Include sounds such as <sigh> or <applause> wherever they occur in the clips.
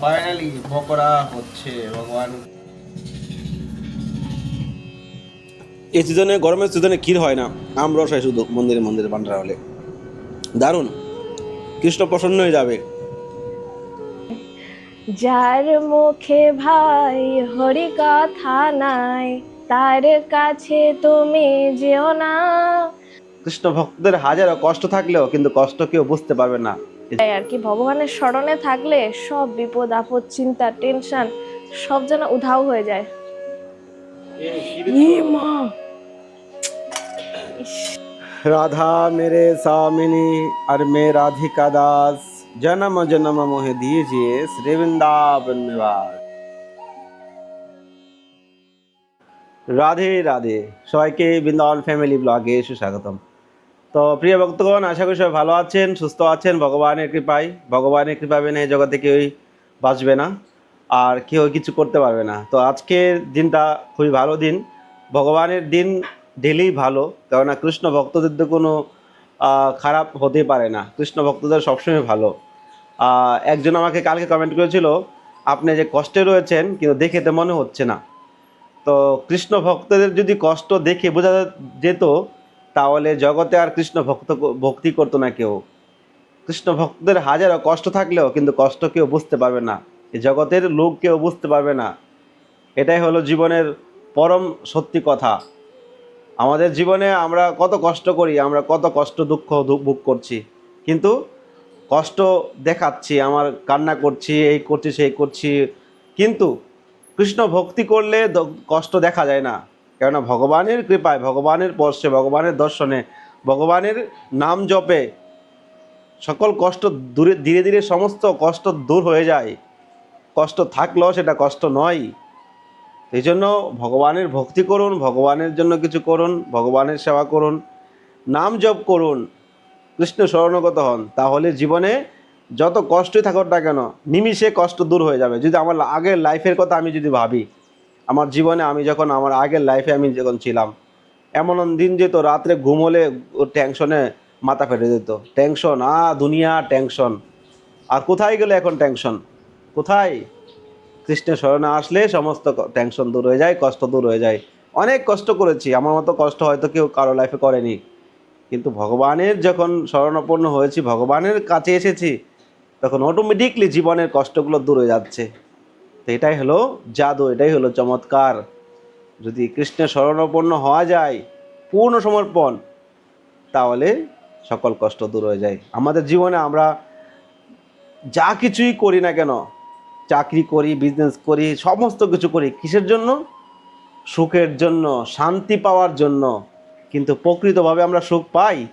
Finally pakora হচ্ছে ভগবান। এই সিজনে গরমের সিজনে ক্ষীর হয় না। আম রস হয় শুধু মন্দিরে মন্দিরে পান্ডারা হলে। দারুণ। কৃষ্ণ প্রসন্ন হয়ে যাবে। যার মুখে ভাই হরি কথা নাই তার কাছে তুমি যেও না। কৃষ্ণ ভক্তদের হাজারো কষ্ট থাকলেও কিন্তু কষ্ট কেউ বুঝতে পারবে না। তাই আর কি ভগবানের স্মরণে থাকলে সব বিপদ আপদ চিন্তা টেনশন সব যেন উধাও হয়ে যায়। মা। রাধা মেরে স্বামিনী আর মে রাধিকা দাস। জনম জনম মোহে দিয়েছিয়ে শ্রী বৃন্দাবন নিবাস। রাধে রাধে সবাইকে বৃন্দাবন ফ্যামিলি ব্লগে সুস্বাগতম। তো প্রিয় ভক্তগণ, আশা করি সবাই ভালো আছেন, সুস্থ আছেন, ভগবানের কৃপায়। ভগবানের কৃপা বিনা এই জগতে কেউই বাঁচবে না আর কেউ কিছু করতে পারবে না। তো আজকের দিনটা খুবই ভালো দিন। ভগবানের দিন ডেলি ভালো, কেননা কৃষ্ণ ভক্তদের তো কোনো খারাপ হতে পারে না। কৃষ্ণ ভক্তদের সবসময় ভালো। একজন আমাকে কালকে কমেন্ট করেছিল, আপনি যে কষ্টে রয়েছেন, কিন্তু দেখে তো মনে হচ্ছে না। তো কৃষ্ণ ভক্তদের যদি কষ্ট দেখে বোঝা যেত তাহলে জগতে আর কৃষ্ণ ভক্ত ভক্তি করতো না কেউ। কৃষ্ণ ভক্তদের হাজারো কষ্ট থাকলেও কিন্তু কষ্ট কেউ বুঝতে পারবে না। এই জগতের লোক কেউ বুঝতে পারবে না। এটাই হলো জীবনের পরম সত্যি কথা। আমাদের জীবনে আমরা কত কষ্ট করি, আমরা কত কষ্ট দুঃখ ভোগ করছি। কিন্তু কষ্ট দেখাচ্ছি, আমার কান্না করছি, এই করছি, সেই করছি। কিন্তু কৃষ্ণ ভক্তি করলে কষ্ট দেখা যায় না। কেননা ভগবানের কৃপায়, ভগবানের স্পর্শে ভগবানের দর্শনে, ভগবানের নাম জপে সকল কষ্ট দূরে, ধীরে ধীরে সমস্ত কষ্ট দূর হয়ে যায়। কষ্ট থাকলেও সেটা কষ্ট নয়। এই জন্য ভগবানের ভক্তি করুন, ভগবানের জন্য কিছু করুন, ভগবানের সেবা করুন, নাম জপ করুন, কৃষ্ণ শরণগত হন, তাহলে জীবনে যত কষ্টই থাকুক না কেন, নিমিষে কষ্ট দূর হয়ে যাবে। যদি আমার আগের লাইফের কথা আমি যদি ভাবি আমার জীবনে আমি যখন আমার আগের লাইফে আমি যখন ছিলাম, এমন দিন যেত, রাত্রে ঘুমোলে টেনশনে মাথা ফেটে যেত। টেনশন আ, দুনিয়া টেনশন আর কোথায় গেলে এখন টেনশন কোথায়? কৃষ্ণের শরণে আসলে সমস্ত টেনশন দূর হয়ে যায়, কষ্ট দূর হয়ে যায়। অনেক কষ্ট করেছি, আমার মতো কষ্ট হয়তো কেউ কারও লাইফে করেনি। কিন্তু ভগবানের যখন শরণাপন্ন হয়েছি, ভগবানের কাছে এসেছি, তখন অটোমেটিকলি জীবনের কষ্টগুলো দূর হয়ে যাচ্ছে। তো এটাই হলো জাদু, এটাই হলো চমৎকার। যদি কৃষ্ণের শরণাপন্ন হওয়া যায়, পূর্ণ সমর্পণ, তাহলে সকল কষ্ট দূর হয়ে যায়। আমাদের জীবনে আমরা যা কিছুই করি না কেন, চাকরি করি বিজনেস করি, সমস্ত কিছু করি কিসের জন্য? সুখের জন্য, শান্তি পাওয়ার জন্য। কিন্তু প্রকৃতভাবে আমরা সুখ পাই,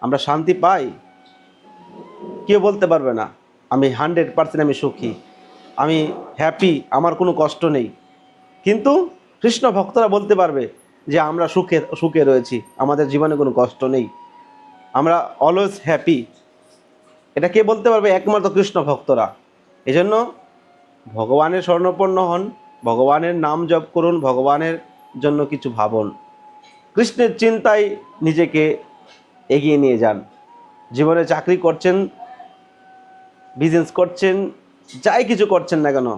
আমরা শান্তি পাই? কেউ বলতে পারবে না, আমি হান্ড্রেড পার্সেন্ট আমি সুখী। আমি হ্যাপি আমার কোনো কষ্ট নেই। কিন্তু কৃষ্ণ ভক্তরা বলতে পারবে যে আমরা সুখে সুখে রয়েছি, আমাদের জীবনে কোনো কষ্ট নেই। আমরা অলওয়েজ হ্যাপি এটা কে বলতে পারবে? একমাত্র কৃষ্ণ ভক্তরা। এজন্য ভগবানের স্বর্ণপন্ন হন, ভগবানের নাম জপ করুন, ভগবানের জন্য কিছু ভাবুন। কৃষ্ণের চিন্তায় নিজেকে এগিয়ে নিয়ে যান। জীবনে চাকরি করছেন বিজনেস করছেন যাই কিছু করছেন না কেন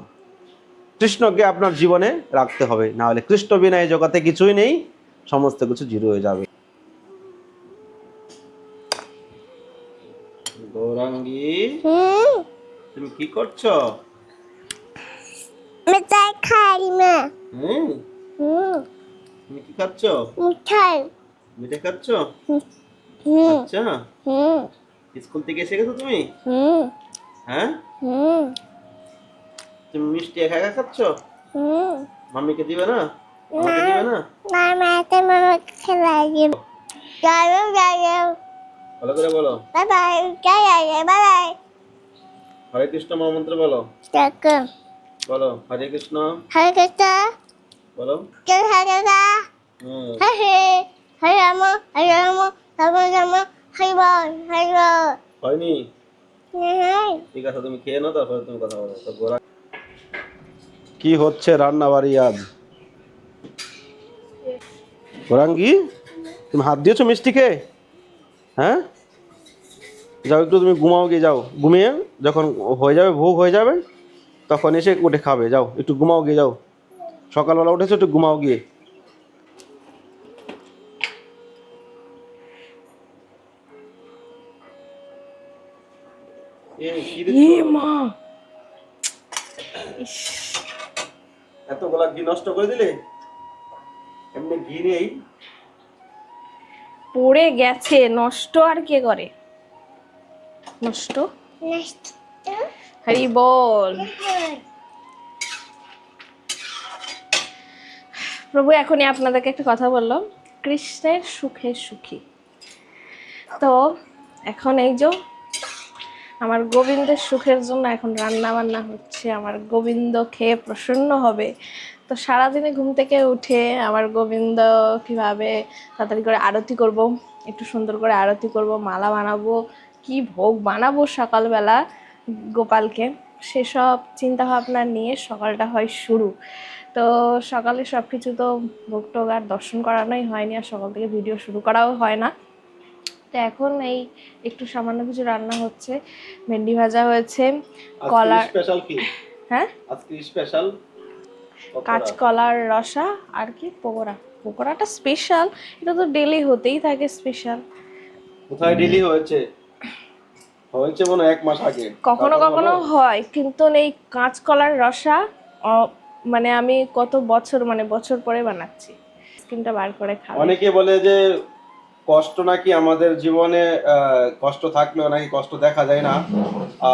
কৃষ্ণকে আপনার জীবনে রাখতে হবে। না হলে কৃষ্ণ বিনা এই জগতে কিছুই নেই সমস্ত কিছু জিরো হয়ে যাবে। গৌরাঙ্গী তুমি কি করছ? মিঠাই খাই হুম? তুমি কি খাচ্ছ? মিঠাই। মিঠে খাচ্ছ? হুম। আচ্ছা। হুম। স্কুল থেকে এসে গেছো তুমি? হুম। হ্যাঁ? হুম। তুমি মিষ্টি একা একা খাচ্ছ? হুম। মাম্মিকে দিবে না? আমাকে দিবে না? না মাতে মামা খেলাই দিব যাও যাও ভালো করে বলো। বাই বাই যাই যাই বাই বাই হরে কৃষ্ণ মহামন্ত্র বলো। বলো হরে কৃষ্ণ। হরে কৃষ্ণ। বলো। জয় হরে হুম। হরে হরে রাম হরে রাম রাম রাম হরে বল হরে বল। হয়নি? হ্যাঁ। ঠিক আছে তুমি খেয়ে নাও তারপরে তুমি কথা বলো। তো গোরা কি হচ্ছে রান্না বাড়ি আজ? গোরাঙ্গি তুমি হাত দিয়েছ মিষ্টি খেয়ে হ্যাঁ? যাও একটু তুমি ঘুমাও গিয়ে, যাও। ঘুমিয়ে যখন হয়ে যাবে, ভোগ হয়ে যাবে, তখন এসে উঠে খাবে, যাও। একটু ঘুমাও গিয়ে, যাও। সকালবেলা উঠেছো, একটু ঘুমাও গিয়ে। মা! এতগুলা ঘি নষ্ট করে দিলে? এমনি ঘি নেই। পড়ে গেছে, নষ্ট আর কে করে? নষ্ট? হরি বল। প্রভু, এখনই আপনাদেরকে একটা কথা বললাম। কৃষ্ণের সুখে সুখী। তো, এখন এই যে আমার গোবিন্দের সুখের জন্য এখন রান্না বান্না হচ্ছে, আমার গোবিন্দ খেয়ে প্রসন্ন হবে। তো সারাদিনে ঘুম থেকে উঠে আমার গোবিন্দ কীভাবে তাড়াতাড়ি করে আরতি করব, একটু সুন্দর করে আরতি করব, মালা বানাবো, কি ভোগ বানাবো সকালবেলা গোপালকে, সেসব চিন্তা ভাবনা নিয়ে সকালটা হয় শুরু। তো সকালে সব কিছু তো ভোগ টোগ আর দর্শন করানোই হয়নি আর সকাল থেকে ভিডিও শুরু করাও হয় না। তো এখন এই একটু সামান্য কিছু রান্না হচ্ছে। ভেন্ডি ভাজা হয়েছে কলার স্পেশাল কি? হ্যাঁ? আজকে স্পেশাল কাঁচকলার রসা আর কি পকোড়া। পকোড়াটা স্পেশাল এটা তো ডেলি হতেই থাকে স্পেশাল কোথায় ডিলি হয়েছে? হয়েছে মনে এক মাস আগে। কখনো কখনো হয় কিন্তু এই কাঁচকলার রসা মানে আমি কত বছর মানে বছর পরে বানাচ্ছি। স্কিনটা বার করে খাব। অনেকে বলে যে কষ্ট নাকি আমাদের জীবনে কষ্ট থাকলেও নাকি কষ্ট দেখা যায় না।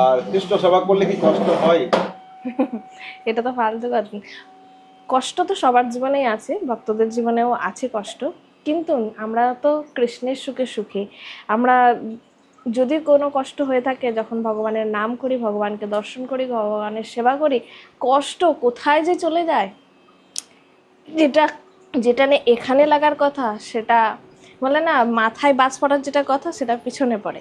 আর কৃষ্ণ সেবা করলে কি কষ্ট হয়? <laughs> এটা তো ফালতু কথা। কষ্ট তো সবার জীবনেই আছে, ভক্তদের জীবনেও আছে কষ্ট। কিন্তু আমরা তো কৃষ্ণের সুখে সুখী। আমরা যদি কোনো কষ্ট হয়ে থাকে, যখন ভগবানের নাম করি, ভগবানকে দর্শন করি, ভগবানের সেবা করি, কষ্ট কোথায় যে চলে যায়? যেটা যেটা নিয়ে এখানে লাগার কথা, সেটা বলে না, মাথায় বাজ পড়ার যেটা কথা সেটা পিছনে পড়ে।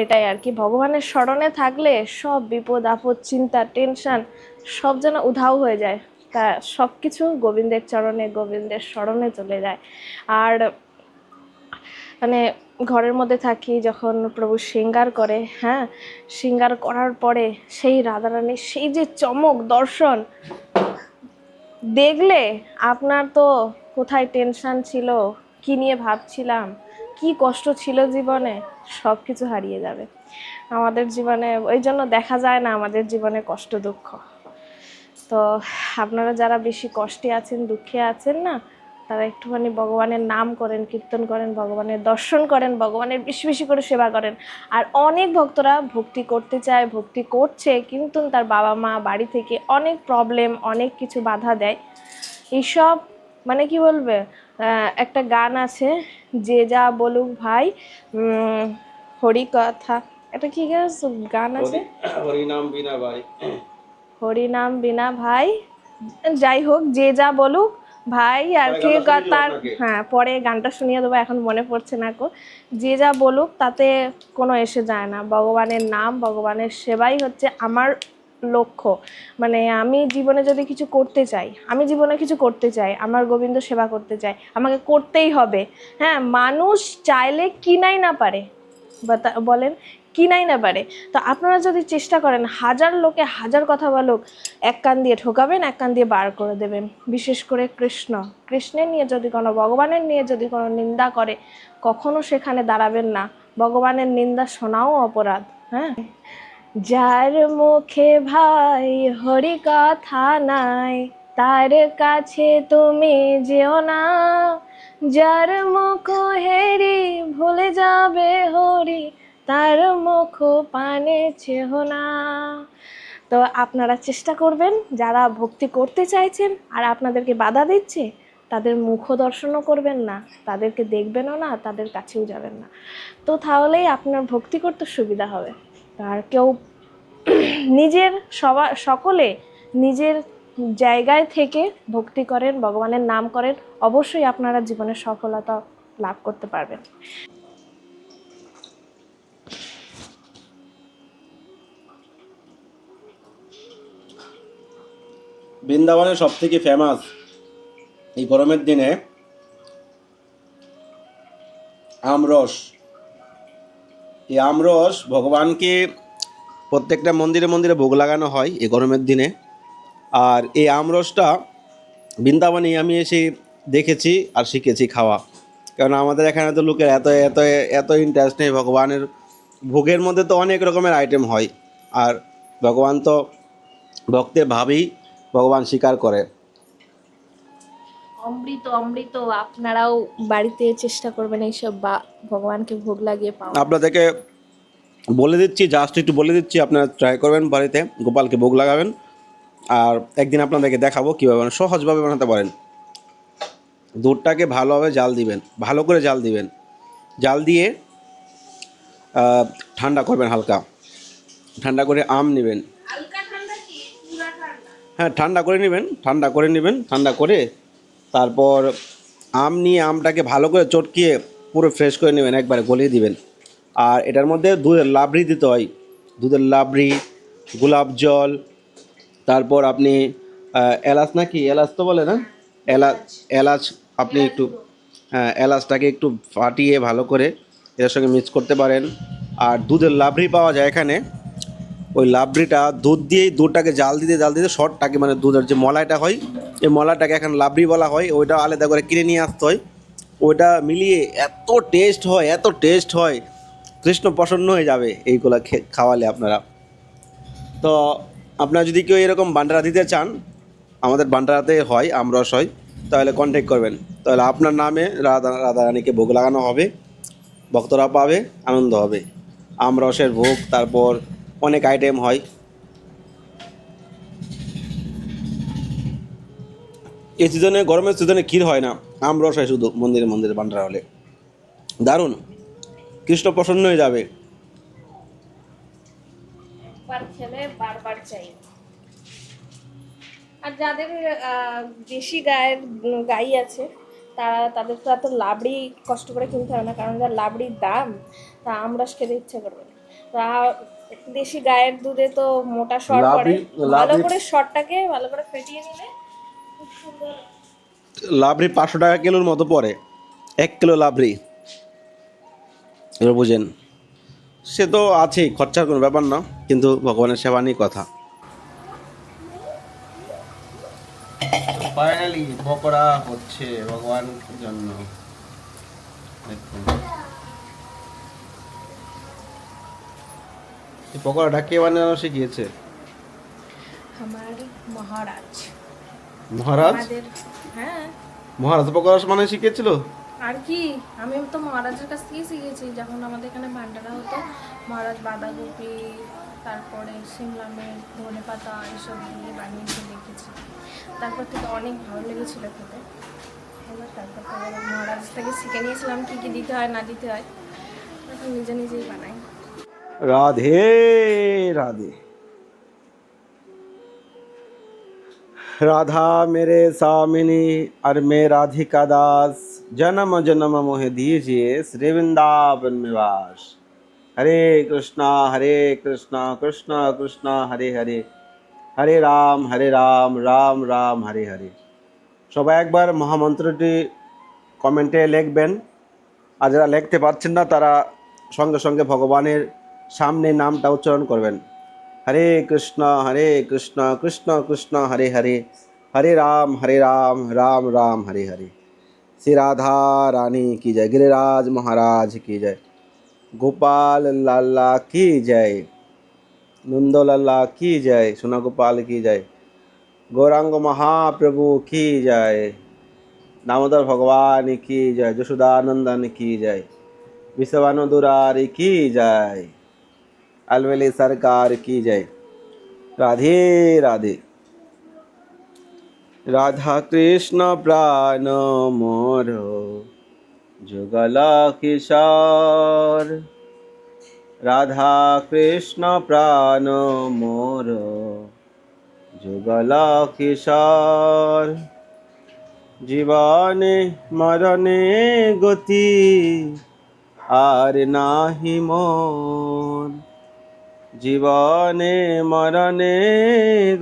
এটাই আর কি, ভগবানের স্মরণে থাকলে সব বিপদ, আপদ, চিন্তা, টেনশান সব যেন উধাও হয়ে যায়। তা সব কিছু গোবিন্দের চরণে, গোবিন্দের স্মরণে চলে যায়। আর মানে ঘরের মধ্যে থাকি যখন প্রভু শৃঙ্গার করে হ্যাঁ শৃঙ্গার করার পরে সেই রাধারানীর সেই যে চমক দর্শন, দেখলে আপনার তো কোথায় টেনশান ছিল কি নিয়ে ভাবছিলাম? কি কষ্ট ছিল জীবনে? সব কিছু হারিয়ে যাবে। আমাদের জীবনে, ওই জন্য দেখা যায় না আমাদের জীবনে কষ্ট, দুঃখ। তো আপনারা যারা বেশি কষ্টে আছেন, দুঃখে আছেন না, তারা একটুখানি ভগবানের নাম করেন, কীর্তন করেন, ভগবানের দর্শন করেন, ভগবানের বেশি বেশি করে সেবা করেন। আর অনেক ভক্তরা ভক্তি করতে চায়, ভক্তি করছে, কিন্তু তার বাবা মা বাড়ি থেকে অনেক প্রবলেম অনেক কিছু বাধা দেয়। এইসব মানে কি বলবে? একটা গান আছে যে যা বলুক ভাই হরি কথা। এটা কি গান আছে? হরিনাম বিনা ভাই। হরি নাম বিনা ভাই। যাই হোক যে যা বলুক ভাই আর কি তার হ্যাঁ পরে গানটা শুনিয়ে দেবো এখন মনে পড়ছে না কো যে যা বলুক তাতে কোনো এসে যায় না। ভগবানের নাম ভগবানের সেবাই হচ্ছে আমার লক্ষ্য। মানে আমি জীবনে যদি কিছু করতে চাই, আমি জীবনে কিছু করতে চাই, আমার গোবিন্দ সেবা করতে চাই আমাকে করতেই হবে। হ্যাঁ মানুষ চাইলে কিনাই না পারে। বলেন, কিনাই না পারে। তো আপনারা যদি চেষ্টা করেন, হাজার লোকে হাজার কথা বলুক, এক কান দিয়ে ঠোকাবেন, এক কান দিয়ে বার করে দেবেন। বিশেষ করে কৃষ্ণ। কৃষ্ণের নিয়ে যদি কোনো, ভগবানের নিয়ে যদি কোনো নিন্দা করে, কখনো সেখানে দাঁড়াবেন না। ভগবানের নিন্দা শোনাও অপরাধ। হ্যাঁ? যার মুখে ভাই হরি কথা নাই, তার কাছে তুমি যেও না। যার মুখ হেরি ভুলে যাবে হরি, তার মুখ পানে চেহ না। তো আপনারা চেষ্টা করবেন, যারা ভক্তি করতে চাইছেন আর আপনাদেরকে বাধা দিচ্ছে, তাদের মুখ দর্শনও করবেন না, তাদেরকে দেখবেনও না, তাদের কাছেও যাবেন না। তো তাহলেই আপনার ভক্তি করতে সুবিধা হবে। আর কেউ নিজের সবা, সকলে নিজের জায়গায় থেকে ভক্তি করেন, ভগবানের নাম করেন, অবশ্যই আপনারা জীবনে সফলতা লাভ করতে পারবেন। বৃন্দাবনের সব থেকে ফেমাস এই গরমের দিনে আমরস এই আমরস ভগবানকে প্রত্যেকটা মন্দিরে মন্দিরে ভোগ লাগানো হয় এই গরমের দিনে। আর এই আমরসটা বৃন্দাবনে আমি এসে দেখেছি আর শিখেছি খাওয়া। কারণ আমাদের এখানে তো লোকের এত এত এত ইন্টারেস্ট নেই, ভগবানের ভোগের মধ্যে তো অনেক রকমের আইটেম হয়। আর ভগবান তো ভক্তের ভাবেই ভগবান স্বীকার করে। অমৃত অমৃত আপনারাও বাড়িতে চেষ্টা করবেন এইসব বা ভগবানকে ভোগ লাগিয়ে পাওয়া। আপনাদেরকে বলে দিচ্ছি জাস্ট একটু বলে দিচ্ছি আপনারা ট্রাই করবেন বাড়িতে গোপালকে ভোগ লাগাবেন। আর একদিন আপনাদেরকে দেখাবো কীভাবে বানান- সহজভাবে বানাতে পারেন। দুধটাকে ভালোভাবে জাল দিবেন ভালো করে জাল দিবেন। জাল দিয়ে ঠান্ডা করবেন হালকা। ঠান্ডা করে আম নেবেন। হ্যাঁ ঠান্ডা করে নেবেন ঠান্ডা করে নেবেন ঠান্ডা করে তারপর আম নিয়ে আমটাকে ভালো করে চটকিয়ে পুরো ফ্রেশ করে নেবেন, একবারে গলিয়ে দিবেন। আর এটার মধ্যে দুধের লাবড়ি দিতে হয়। দুধের লাবড়ি, গোলাপ জল, তারপর আপনি এলাচ নাকি? এলাচ তো বলে না? এলাচ এলাচ আপনি একটু হ্যাঁ এলাচটাকে একটু ফাটিয়ে ভালো করে এর সঙ্গে মিক্স করতে পারেন। আর দুধের লাবড়ি পাওয়া যায় এখানে। ওই লাবড়িটা দুধ দিয়েই দুধটাকে জাল দিতে জাল দিতে শর্টটাকে মানে দুধের যে মলাইটা হয়, এই মলাইটাকে এখন লাবড়ি বলা হয়, ওইটা আলাদা করে কিনে নিয়ে আসতে হয়। ওইটা মিলিয়ে এত টেস্ট হয়, এত টেস্ট হয়, কৃষ্ণ প্রসন্ন হয়ে যাবে এইগুলো খাওয়ালে আপনারা। তো আপনারা যদি কেউ এরকম বান্ডারা দিতে চান, আমাদের বান্ডারাতে হয়, আমরস হয়, তাহলে কন্ট্যাক্ট করবেন। তাহলে আপনার নামে রাধা, রাধারানীকে ভোগ লাগানো হবে, ভক্তরা পাবে, আনন্দ হবে। আমরসের ভোগ, তারপর অনেক আইটেম হয়। এই সিজনে গরমের সিজনে ক্ষীর হয় না। আমরস হয় শুধু মন্দিরে মন্দিরে বান্ডারা হলে। দারুণ। কৃষ্ণ প্রসন্ন হয়ে যাবে। বারবার চাই। আর যাদের দেশি গায়ের গাই আছে, তারা, তাদের তো এত লাবড়ি কষ্ট করে কিনতে হবে না, কারণ যা লাবড়ির দাম, তা আমরস খেতে ইচ্ছে করবে না। তা দেশি গায়ের দুধে তো মোটা সর পড়ে। ভালো করে সরটাকে ভালো করে ফেটিয়ে নিলে খুব সুন্দর। লাবড়ি পাঁচশো টাকা কিলোর মতো পড়ে। এক কিলো লাবড়ি এবার বুঝেন। সে তো আছেই খরচার কোনো ব্যাপার না কিন্তু ভগবানের সেবা নিয়ে কথা। ফাইনালি পকোড়া হচ্ছে ভগবানের জন্য। এই পকোড়াটা কে বানানো শিখিয়েছে? আমার মহারাজ। মহারাজ? হ্যাঁ। মহারাজ পকোড়া মানে শিখিয়েছিল? আর কি? আমি তো মহারাজের কাছ থেকেই শিখেছি। যখন আমাদের এখানে ভান্ডারা হতো মহারাজ বাঁধাকপি তারপরে সিমলা মির্চ ধনে পাতা এসব দিয়ে বানিয়েছে দেখেছি। তারপর থেকে অনেক ভালো লেগেছিল খেতে। এবার তারপর মহারাজ থেকে শিখে নিয়েছিলাম কী কী দিতে হয় না দিতে হয়। এখন নিজে নিজেই বানাই। রাধে রাধে। রাধা মেরে সামিনী আর মে রাধিকা দাস। জনম জনম মোহে দিয়ে শ্রী বৃন্দাবন নিবাস হরে কৃষ্ণা হরে কৃষ্ণা, কৃষ্ণ কৃষ্ণ, হরে হরে। হরে রাম হরে রাম রাম রাম, হরে হরে। সবাই একবার মহামন্ত্রটি কমেন্টে লিখবেন। আর যারা লিখতে পারছেন না, তারা সঙ্গে সঙ্গে ভগবানের সামনে নামটা উচ্চারণ করবেন। হরে কৃষ্ণ হরে কৃষ্ণ কৃষ্ণ কৃষ্ণ, হরে হরে। হরে রাম হরে রাম রাম রাম, হরে হরে। শ্রী রাধা রানী কি জয়, গিরিরাজ মহারাজ কি জয়। গোপাল লাল্লা কি জয় নন্দলাল্লা কি জয় সোনা গোপাল কি জয়। গৌরাঙ্গ মহাপ্রভু কি জয়, দামোদর ভগবান কি জয়, যশোদানন্দন কি জয় বিশ্বানন্দুরারি কি জয়। अलवेली सरकार की जय राधे राधे রাধা কৃষ্ণ প্রাণ মোর যুগল কিশোর রাধা কৃষ্ণ প্রাণ মোর যুগল কিশোর জীবনে মরণে গতি আর নাহি মোর জীবনে মরণে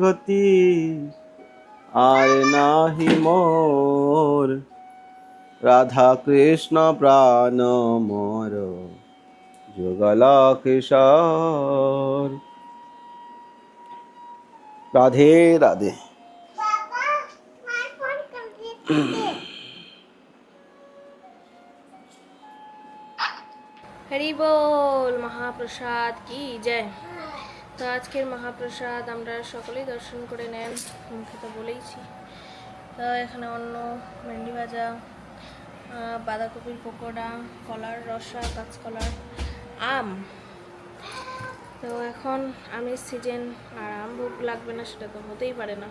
গতি আর নাহি মোর। রাধা কৃষ্ণ প্রাণ মোর যুগল কিশোর রাধে রাধে। বল মহাপ্রসাদ কি জয়। তো আজকের মহাপ্রসাদ আমরা সকলেই দর্শন করে নেন। মুখে তো বলেইছি। তো এখানে অন্য ভেন্ডি ভাজা বাঁধাকপির পকোড়া, কলার রসা কাঁচকলার আম। তো এখন আমের সিজন আর আম ভোগ লাগবে না সেটা তো হতেই পারে না।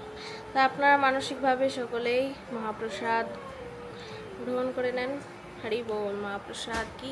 তা আপনারা মানসিকভাবে সকলেই মহাপ্রসাদ গ্রহণ করে নেন। হরি বল, মহাপ্রসাদ কি